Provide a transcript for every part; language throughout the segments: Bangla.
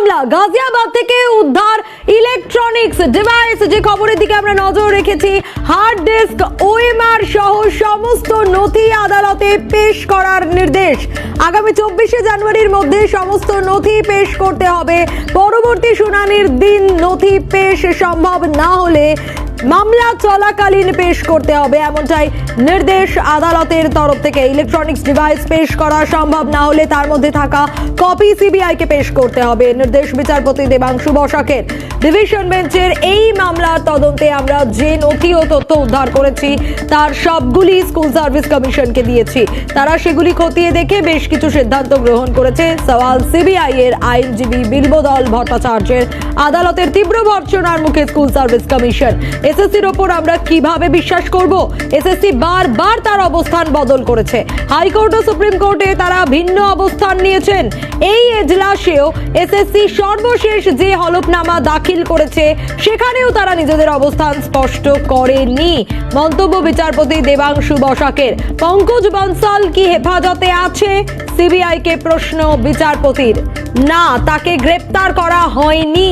মামলা। গাজিয়াবাদ থেকে উদ্ধার ইলেকট্রনিক্স ডিভাইস যে খবরের দিকে আমরা নজর রেখেছি হার্ড ডিস্ক ওএমআর সহ সমস্ত নথি আদালতে পেশ করার নির্দেশ। আগামী চব্বিশে জানুয়ারির মধ্যে সমস্ত নথি পেশ করতে হবে। পরবর্তী শুনানির দিন নথি পেশ সম্ভব না হলে মামলা চলাকালীন পেশ করতে হবে, এমনটাই নির্দেশ আদালতের তরফ থেকে। ইলেকট্রনিক্স ডিভাইস পেশ করা সম্ভব না হলে তার মধ্যে থাকা কপি সিবিআই কে পেশ করতে হবে, নির্দেশ বিচারপতি দেবাংশু বসাকের। ডিভিশন বেঞ্চের এই মামলার তদন্তে আমরা যে নথি ও তথ্য উদ্ধার করেছি, তার সবগুলি স্কুল সার্ভিস কমিশনকে দিয়েছি। তারা সেগুলি খতিয়ে দেখে বেশ কিছু সিদ্ধান্ত গ্রহণ করেছে, সওয়াল সিবিআই এর আইনজীবী বিল্বদল ভট্টাচার্যের। আদালতের তীব্র ভর্ৎসনার মুখে স্কুল সার্ভিস কমিশন এসএসসির ওপর আমরা কীভাবে বিশ্বাস করব? এসএসসি বারবার তার অবস্থান বদল করেছে। হাইকোর্ট ও সুপ্রিম কোর্টে তারা ভিন্ন অবস্থান নিয়েছেন। এই এজলাসেও এসএসসি সর্বশেষ যে হলফনামা দাখিল করেছে, সেখানেও তারা নিজেদের অবস্থান স্পষ্ট করেনি। মন্তব্য বিচারপতি দেবাংশু বসাকের। পঙ্কজ বনসাল কি হেফাজতে আছে? সিবিআই কে প্রশ্ন বিচারপতির। না, তাকে গ্রেপ্তার করা হয়নি।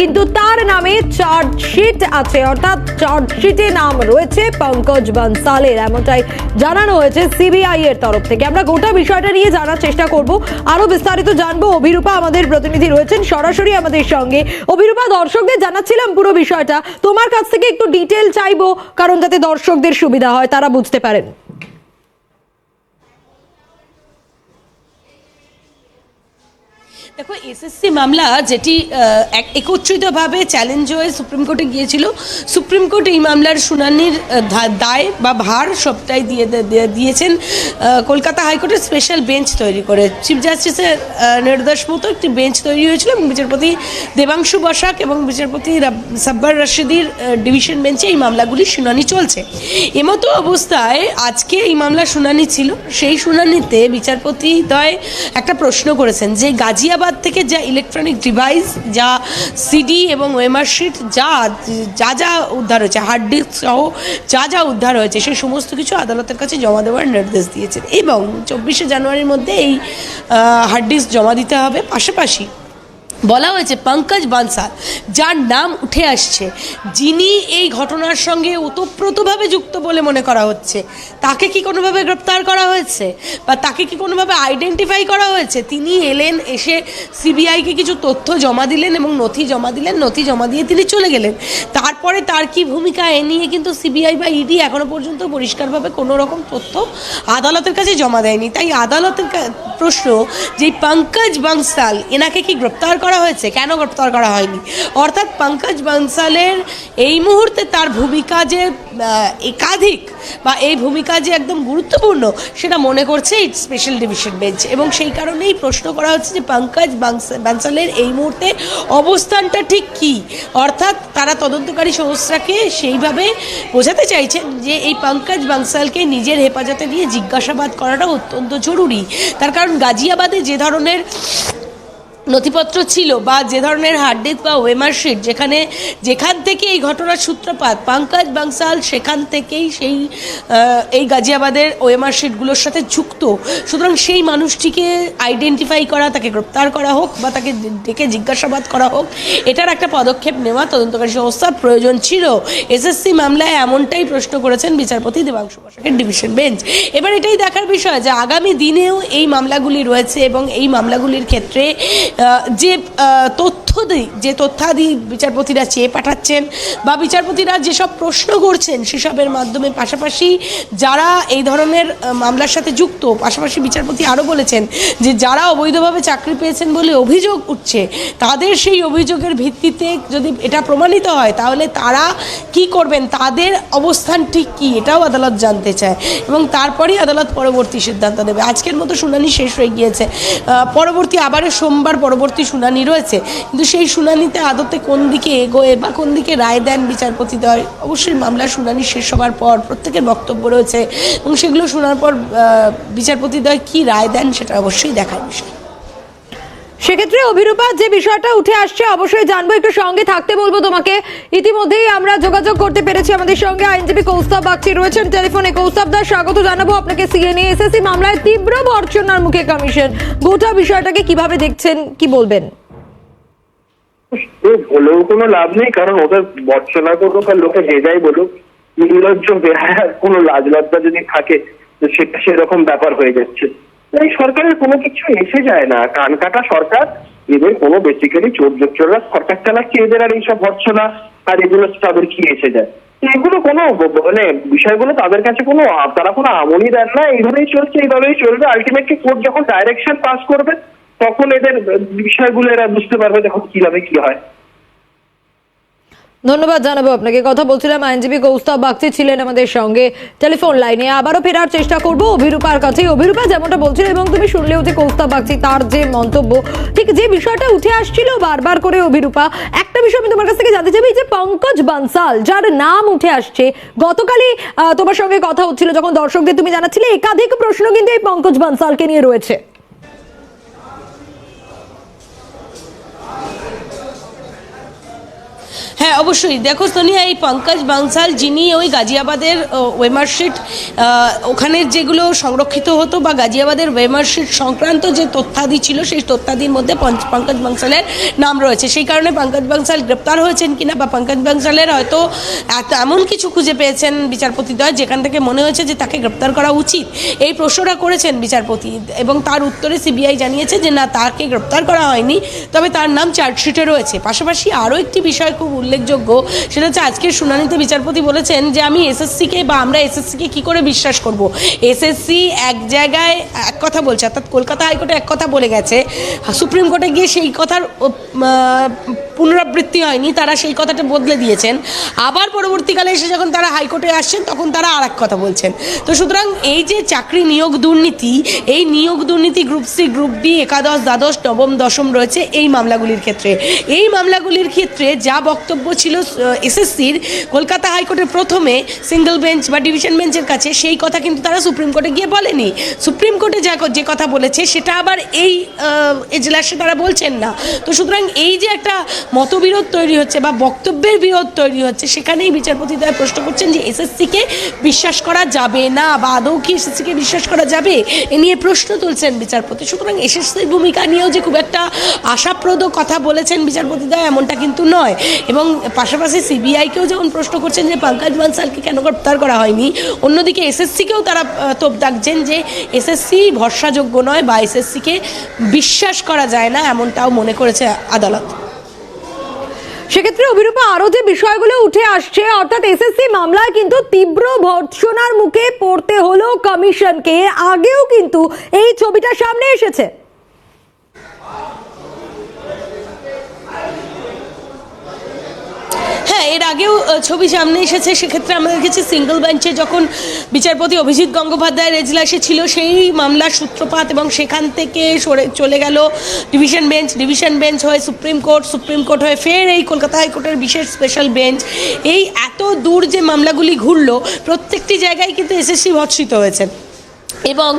কিন্তু তার নামে চার্জশিট আছে, অর্থাৎ চার্জশিটে নাম রয়েছে পঙ্কজ বনসালের, এমনটাই জানানো হয়েছে সিবিআই এর তরফ থেকে। আমরা গোটা বিষয়টা নিয়ে জানার চেষ্টা করব। আরও বিস্তারিত জানব। অভিরূপা আমাদের প্রতিনিধি রয়েছেন, সরাসরি আমাদের সঙ্গে। অভিরূপা, দর্শকদের জানাচ্ছিলাম পুরো বিষয়টা। তোমার কাছ থেকে একটু ডিটেল চাইব, কারণ যাতে দর্শকদের সুবিধা হয়, তারা বুঝতে পারেন। দেখো, এসএসসি মামলা যেটি এক- একত্রিতভাবে চ্যালেঞ্জ হয়ে সুপ্রিম কোর্টে গিয়েছিল, সুপ্রিম কোর্ট এই মামলার শুনানির দায় বা ভার সবটাই দিয়ে দিয়েছেন কলকাতা হাইকোর্টের স্পেশাল বেঞ্চ তৈরি করে। চিফ জাস্টিসের নির্দেশ মতো একটি বেঞ্চ তৈরি হয়েছিল এবং বিচারপতি দেবাংশু বসাক এবং বিচারপতি সাব্বার রশিদির ডিভিশন বেঞ্চে এই মামলাগুলির শুনানি চলছে। এমতো অবস্থায় আজকে এই মামলার শুনানি ছিল। সেই শুনানিতে বিচারপতি দয় একটা প্রশ্ন করেছেন যে, গাজিয়াবাদ থেকে যা ইলেকট্রনিক ডিভাইস যা সিডি এবং ওয়েমার শিট যা যা যা উদ্ধার হয়েছে হার্ড ডিস্ক সহ যা যা উদ্ধার হয়েছে সেই সমস্ত কিছু আদালতের কাছে জমা দেওয়ার নির্দেশ দিয়েছেন। এবং চব্বিশে জানুয়ারির মধ্যে এই হার্ড ডিস্ক জমা দিতে হবে। পাশাপাশি বলা হয়েছে পঙ্কজ বানসাল, যার নাম উঠে আসছে। যিনি এই ঘটনার সঙ্গে ওতপ্রোতভাবে যুক্ত বলে মনে করা হচ্ছে। তাকে কি কোনোভাবে গ্রেপ্তার করা হয়েছে? বা তাকে কি কোনোভাবে আইডেন্টিফাই করা হয়েছে? তিনি এলেন, এসে সিবিআইকে কিছু তথ্য জমা দিলেন এবং নথি জমা দিলেন, নথি জমা দিয়ে তিনি চলে গেলেন। তারপরে তার কি ভূমিকা এ নিয়ে কিন্তু সিবিআই বা ইডি এখনও পর্যন্ত পরিষ্কারভাবে কোনো রকম তথ্য আদালতের কাছে জমা দেয়নি। তাই আদালতের প্রশ্ন যে পঙ্কজ বানসাল, এনাকে কি গ্রেপ্তার করা হয়েছে? কেন গ্রেপ্তার করা হয়নি? অর্থাৎ পঙ্কজ বানসালের এই মুহূর্তে তার ভূমিকা যে একাধিক বা এই ভূমিকা যে একদম গুরুত্বপূর্ণ, সেটা মনে করছে স্পেশাল ডিভিশন বেঞ্চ এবং সেই কারণেই প্রশ্ন করা হচ্ছে যে পঙ্কজ বানসালের এই মুহূর্তে অবস্থানটা ঠিক কি? অর্থাৎ তারা তদন্তকারী সংস্থাকে সেইভাবে বোঝাতে চাইছেন যে এই পঙ্কজ বাংসালকে নিজের হেফাজতে নিয়ে জিজ্ঞাসাবাদ করাটা অত্যন্ত জরুরি। তার কারণ গাজিয়াবাদে যে ধরনের নথিপত্র ছিল বা যে ধরনের হার্ড ডিস্ক বা ওয়েমার শিট যেখানে যেখান থেকে এই ঘটনার সূত্রপাত, পঙ্কজ বাংসাল সেখান থেকেই সেই এই গাজিয়াবাদের ওয়েমার শিটগুলোর সাথে যুক্ত। সুতরাং সেই মানুষটিকে আইডেন্টিফাই করা, তাকে গ্রেপ্তার করা হোক বা তাকে ডেকে জিজ্ঞাসাবাদ করা হোক, এটার একটা পদক্ষেপ নেওয়া তদন্তকারী সংস্থার প্রয়োজন ছিল। এসএসসি মামলায় এমনটাই প্রশ্ন করেছেন বিচারপতি দেবাংশু বসাকের ডিভিশন বেঞ্চ এবার এটাই দেখার বিষয় যে আগামী দিনেও এই মামলাগুলি রয়েছে এবং এই মামলাগুলির ক্ষেত্রে যে তথ্য তথ্যদি যে তথ্যাদি বিচারপতিরা চেয়ে পাঠাচ্ছেন বা বিচারপতিরা যেসব প্রশ্ন করছেন সেসবের মাধ্যমে পাশাপাশি যারা এই ধরনের মামলার সাথে যুক্ত, পাশাপাশি বিচারপতি আরও বলেছেন যে যারা অবৈধভাবে চাকরি পেয়েছেন বলে অভিযোগ উঠছে, তাদের সেই অভিযোগের ভিত্তিতে যদি এটা প্রমাণিত হয়, তাহলে তারা কি করবেন? তাদের অবস্থান ঠিক কী? এটাও আদালত জানতে চায়। এবং তারপরেই আদালত পরবর্তী সিদ্ধান্ত নেবে। আজকের মতো শুনানি শেষ হয়ে গিয়েছে। পরবর্তী আবারও সোমবার পরবর্তী শুনানি রয়েছে। কিন্তু সেই শুনানিতে আদতে কোন দিকে এগোয় বা কোন দিকে রায় দেন বিচারপতিদ্বয় অবশ্যই মামলার শুনানি শেষ হওয়ার পর প্রত্যেকের বক্তব্য রয়েছে। এবং সেগুলো শোনার পর বিচারপতিদ্বয় কী রায় দেন সেটা অবশ্যই দেখার বিষয়। সেক্ষেত্রে অভিরূপা, যে বিষয়টা উঠে আসছে, অবশ্যই জানব। একটু সঙ্গে থাকতে বলব তোমাকে। ইতিমধ্যেই আমরা যোগাযোগ করতে পেরেছি আমাদের সঙ্গে। আইনজীবী কৌস্তব বাগচি রয়েছেন টেলিফোনে। কৌস্তব দাস স্বাগত জানাব আপনাকে সিএনএ এসএসসি মামলায় তীব্র ভর্ৎসনার মুখে কমিশন। গোটা বিষয়টাকে কীভাবে দেখছেন, কি বলবেন? বলেও কোনো লাভ নেই, কারণ ওদের বর্চনা করুক আর লোকে যে যাই বলুক, নির্লজ্জ বেহায়া কোনো লাজ লজ্জা যদি থাকে, তো সেটা সেরকম ব্যাপার হয়ে যাচ্ছে। এই সরকারের কোনো কিছু এসে যায় না। কান কাটা সরকার এদের কোনো বেসিক্যালি চোর চোররা সরকার চালাচ্ছে এদের আর এইসব ভর্সনা, আর এগুলো তাদের কি এসে যায়? এগুলো কোনো মানে বিষয়গুলো তাদের কাছে কোনো, তারা কোনো আমলই দেন না এইভাবেই চলছে এইভাবেই চলবে। আলটিমেটলি কোর্ট যখন ডাইরেকশন পাস করবে, তখন এদের বিষয়গুলো এরা বুঝতে পারবে যখন কীভাবে কি হয়। ধন্যবাদ জানাব আপনাকে। কথা বলছিলাম আইনজীবী কৌস্তব বাগচি ছিলেন আমাদের সঙ্গে। টেলিফোন লাইনে আবারও ফেরার চেষ্টা করব অভিরূপার কাছে অভিরূপা, যেমনটা বলছিল এবং তুমি শুনলেও যে কৌস্তব বাগচি, তার যে মন্তব্য, ঠিক যে বিষয়টা উঠে আসছিল বারবার করে অভিরূপা, একটা বিষয় আমি তোমার কাছ থেকে জানতে এই যে পঙ্কজ বানসাল, যার নাম উঠে আসছে। গতকালই তোমার সঙ্গে কথা হচ্ছিল যখন দর্শকদের তুমি জানাচ্ছিলে, একাধিক প্রশ্ন কিন্তু এই পঙ্কজ বানসালকে নিয়ে রয়েছে। হ্যাঁ অবশ্যই। দেখো সোনিয়া, এই পঙ্কজ বাংসাল যিনি ওই গাজিয়াবাদের ওয়েমার্কশিট ওখানের যেগুলো সংরক্ষিত হতো বা গাজিয়াবাদের ওয়েমার্কশিট সংক্রান্ত যে তথ্যাদি ছিল, সেই তথ্যাদির মধ্যে পঙ্কজ বাংসালের নাম রয়েছে। সেই কারণে পঙ্কজ বাংসাল গ্রেপ্তার হয়েছেন কিনা বা পঙ্কজ বাংসালের হয়তো এত- এমন কিছু খুঁজে পেয়েছেন বিচারপতিদ্বয় যেখান থেকে মনে হয়েছে যে তাকে গ্রেপ্তার করা উচিত। এই প্রশ্নটা করেছেন বিচারপতি এবং তার উত্তরে সিবিআই জানিয়েছে যে না, তাকে গ্রেপ্তার করা হয়নি, তবে তার নাম চার্জশিটে রয়েছে। পাশাপাশি আরও একটি বিষয় খুব উল্লেখযোগ্য সেটা হচ্ছে আজকের শুনানিতে বিচারপতি বলেছেন যে আমি এসএসসিকে বা আমরা এসএসসিকে কি করে বিশ্বাস করব? এসএসসি এক জায়গায় এক কথা বলছে, অর্থাৎ কলকাতা হাইকোর্টে এক কথা বলে গেছে। সুপ্রিম কোর্টে গিয়ে সেই কথার পুনরাবৃত্তি হয়নি, তারা সেই কথাটা বদলে দিয়েছেন। আবার পরবর্তীকালে এসে যখন তারা হাইকোর্টে আসছেন, তখন তারা আর এক কথা বলছেন। তো সুতরাং এই যে চাকরি নিয়োগ দুর্নীতি, এই নিয়োগ দুর্নীতি গ্রুপ সি, গ্রুপ বি একাদশ, দ্বাদশ, নবম, দশম রয়েছে এই মামলাগুলির ক্ষেত্রে। এই মামলাগুলির ক্ষেত্রে যা বক্তব্য ছিল এসএসসির। কলকাতা হাইকোর্টের প্রথমে সিঙ্গেল বেঞ্চ বা ডিভিশন বেঞ্চের কাছে সেই কথা কিন্তু তারা সুপ্রিম কোর্টে গিয়ে বলেনি। সুপ্রিম কোর্টে যা যে কথা বলেছে, সেটা আবার এই এজলাসে তারা বলছেন না। তো সুতরাং এই যে একটা মতবিরোধ তৈরি হচ্ছে বা বক্তব্যের বিরোধ তৈরি হচ্ছে, সেখানেই বিচারপতি দ্বয় প্রশ্ন করছেন যে এসএসসিকে বিশ্বাস করা যাবে না বা আদৌ কি এসএসসিকে বিশ্বাস করা যাবে? এ নিয়ে প্রশ্ন তুলছেন বিচারপতি। সুতরাং এসএসসির ভূমিকা নিয়েও যে খুব একটা আশাপ্রদ কথা বলেছেন বিচারপতি দ্বয় এমনটা কিন্তু নয়। এবং পাশাপাশি সিবিআইকেও যেমন প্রশ্ন করছেন যে পঙ্কজ বানসালকে কেন গ্রেপ্তার করা হয়নি, অন্যদিকে এসএসসিকেও তারা তোপ দাগছেন যে এসএসসি ভরসাযোগ্য নয় বা এসএসসিকে বিশ্বাস করা যায় না এমনটাও মনে করেছে আদালত। সেক্ষেত্রে অভিরূপা আরও যে বিষয়গুলো উঠে আসছে, অর্থাৎ এসএসসি মামলায় কিন্তু তীব্র ভর্ৎসনার মুখে পড়তে হলো কমিশনকে, আগেও কিন্তু এই ছবিটা সামনে এসেছে হ্যাঁ এর আগেও ছবি সামনে এসেছে। সেক্ষেত্রে আমরা দেখেছি সিঙ্গল বেঞ্চে যখন বিচারপতি অভিজিৎ গঙ্গোপাধ্যায়ের এজলাসে ছিল, সেই মামলার সূত্রপাত এবং সেখান থেকে সরে চলে গেল ডিভিশন বেঞ্চ। ডিভিশন বেঞ্চ হয়ে সুপ্রিম কোর্ট সুপ্রিম কোর্ট হয়ে ফের এই কলকাতা হাইকোর্টের বিশেষ স্পেশাল বেঞ্চ। এই এত দূর যে মামলাগুলি ঘুরলো, প্রত্যেকটি জায়গায় কিন্তু এসএসসি ভৎসিত হয়েছে। এবং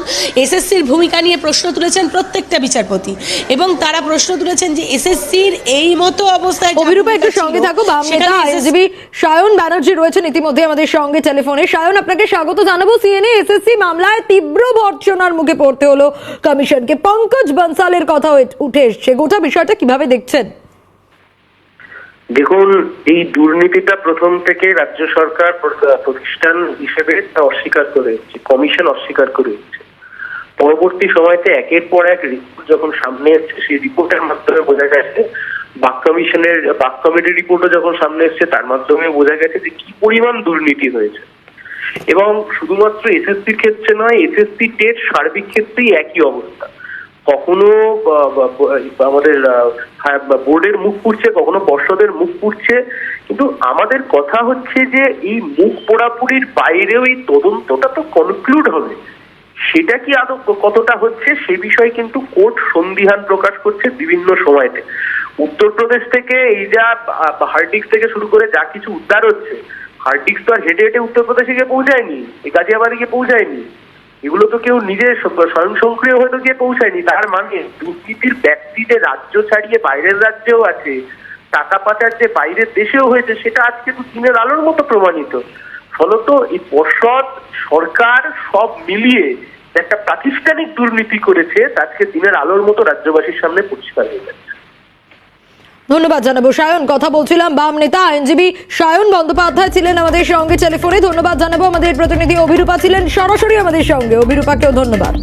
এসএসসির ভূমিকা নিয়ে প্রশ্ন তুলেছেন প্রত্যেকটা বিচারপতি। এবং তারা প্রশ্ন তুলেছেন যে এসএসসির এই মতো অবস্থায় অভিরূপা একটু সঙ্গে থাকো নেতা আইনজীবী সায়ন ব্যানার্জি রয়েছেন ইতিমধ্যে আমাদের সঙ্গে টেলিফোনে। সায়ন আপনাকে স্বাগত জানাব। সিএনএ এসএসসি মামলায় তীব্র ভর্ৎসনার মুখে পড়তে হলো কমিশনকে। পঙ্কজ বনসালের কথা উঠে এসছে। গোটা বিষয়টা কীভাবে দেখছেন? দেখুন, এই দুর্নীতিটা প্রথম থেকে রাজ্য সরকার প্রতিষ্ঠান হিসেবে তা অস্বীকার করে এসেছে, কমিশন অস্বীকার করে এসেছে। পরবর্তী সময়তে একের পর এক রিপোর্ট যখন সামনে এসছে, সেই রিপোর্টের মাধ্যমে বোঝা গেছে, বাক কমিশনের, বাক কমিটির রিপোর্টও যখন সামনে এসছে, তার মাধ্যমে বোঝা গেছে যে কি পরিমাণ দুর্নীতি হয়েছে। এবং শুধুমাত্র এসএসসির ক্ষেত্রে নয়, এসএসসি টেট সার্বিক ক্ষেত্রেই একই অবস্থা। কখনো আমাদের হ্যাঁ, বোর্ডের মুখ পুড়ছে কখনো পর্ষদের মুখ পুড়ছে। কিন্তু আমাদের কথা হচ্ছে যে এই মুখ পোড়াপুরির বাইরেও এই তদন্তটা তো কনক্লুড হবে। সেটা কি আদৌ কতটা হচ্ছে সে বিষয়ে কিন্তু কোর্ট সন্দিহান প্রকাশ করছে বিভিন্ন সময়তে। উত্তরপ্রদেশ থেকে এই যা হার্ডিক্স থেকে শুরু করে যা কিছু উদ্ধার হচ্ছে হার্ডিক্স তো আর হেঁটে হেঁটে উত্তরপ্রদেশে গিয়ে পৌঁছায়নি গাজিয়াবাদে গিয়ে পৌঁছায়নি। এগুলো তো কেউ নিজে স্বয়ং সক্রিয় হয়তো গিয়ে পৌঁছায়নি। তার মানে দুর্নীতির ব্যক্তি যে রাজ্য ছাড়িয়ে বাইরের রাজ্যেও আছে, টাকা পাচার যে বাইরের দেশেও হয়েছে, সেটা আজকে তো দিনের আলোর মতো প্রমাণিত। ফলত এই পর্ষদ, সরকার সব মিলিয়ে একটা প্রাতিষ্ঠানিক দুর্নীতি করেছে, আজকে দিনের আলোর মতো রাজ্যবাসীর সামনে পরিষ্কার হয়ে যাচ্ছে। ধন্যবাদ জানাব। সায়ন, কথা বলছিলাম বাম নেতা আইনজীবী সায়ন বন্দ্যোপাধ্যায় ছিলেন আমাদের সঙ্গে টেলিফোনে। ধন্যবাদ জানাব আমাদের প্রতিনিধি অভিরূপা ছিলেন। সরাসরি আমাদের সঙ্গে। অভিরূপাকেও ধন্যবাদ।